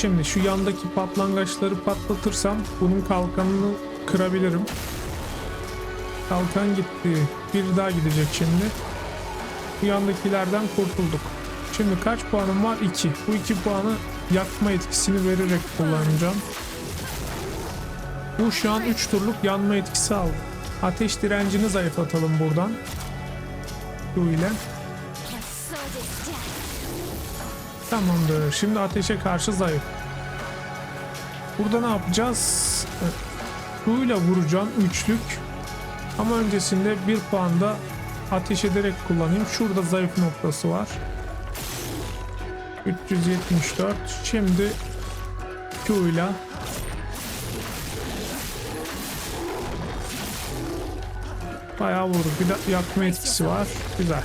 Şimdi şu yandaki patlangaçları patlatırsam bunun kalkanını kırabilirim. Kalkan gitti. Bir daha gidecek şimdi. Bu yandakilerden kurtulduk. Şimdi kaç puanım var? 2. Bu 2 puanı yakma etkisini vererek kullanacağım. Bu şu an 3 turluk yanma etkisi aldı. Ateş direncini zayıflatalım buradan. Bu ile. Tamamdır. Şimdi ateşe karşı zayıf. Burada ne yapacağız? Suyla vuracağım üçlük. Ama öncesinde bir puan da ateş ederek kullanayım. Şurada zayıf noktası var. 374. Şimdi Q ile Bayağı vurduk. Bir de yakma etkisi var. Güzel.